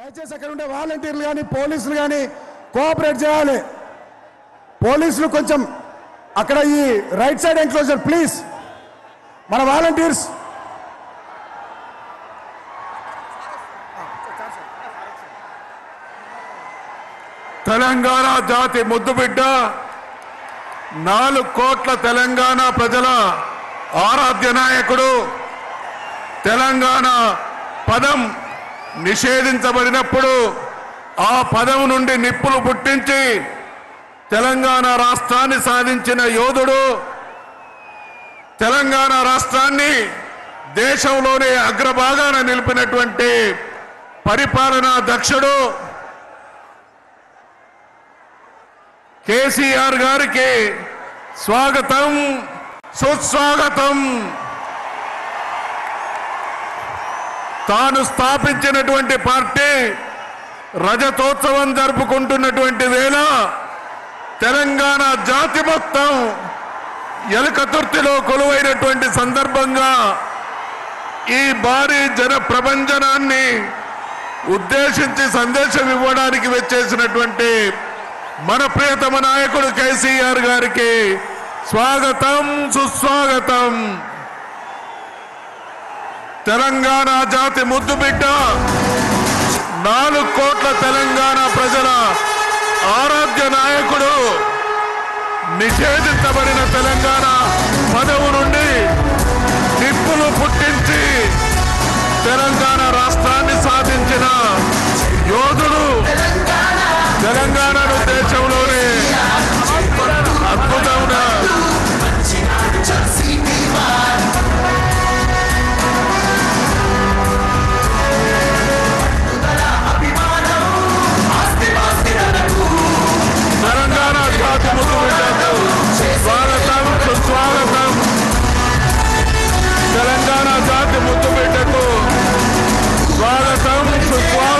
దయచేసి అక్కడ ఉండే వాలంటీర్లు కానీ పోలీసులు కానీ కోఆపరేట్ చేయాలి. పోలీసులు కొంచెం అక్కడ ఈ రైట్ సైడ్ ఎన్క్లోజర్ ప్లీజ్ మన వాలంటీర్స్. తెలంగాణ జాతి ముద్దుబిడ్డ నాలుగు కోట్ల తెలంగాణ ప్రజల ఆరాధ్య నాయకుడు తెలంగాణ పదం నిషేధించబడినప్పుడు ఆ పదం నుండి నిప్పులు పుట్టించి తెలంగాణ రాష్ట్రాన్ని సాధించిన యోధుడు తెలంగాణ రాష్ట్రాన్ని దేశంలోనే అగ్రభాగాన నిలిపినటువంటి పరిపాలనా దక్షుడు కేసీఆర్ గారికి స్వాగతం సుస్వాగతం. తాను స్థాపించినటువంటి పార్టీ రజతోత్సవం జరుపుకుంటున్నటువంటి వేళ తెలంగాణ జాతి మొత్తం ఎలకతుర్తిలో కొలువైనటువంటి సందర్భంగా ఈ భారీ జన ప్రపంచనాన్ని ఉద్దేశించి సందేశం ఇవ్వడానికి వచ్చేసినటువంటి మన ప్రియతమ నాయకుడు కేసీఆర్ గారికి స్వాగతం సుస్వాగతం. తెలంగాణ జాతి ముద్దు బిడ్డ. నాలుగు కోట్ల తెలంగాణ ప్రజల ఆరాధ్య నాయకుడు నిషేధించబడిన తెలంగాణ పదవు నుండి నిప్పులు పుట్టించి తెలంగాణ రాష్ట్రాన్ని సాధించిన యోధుడు తెలంగాణ స్వాగతం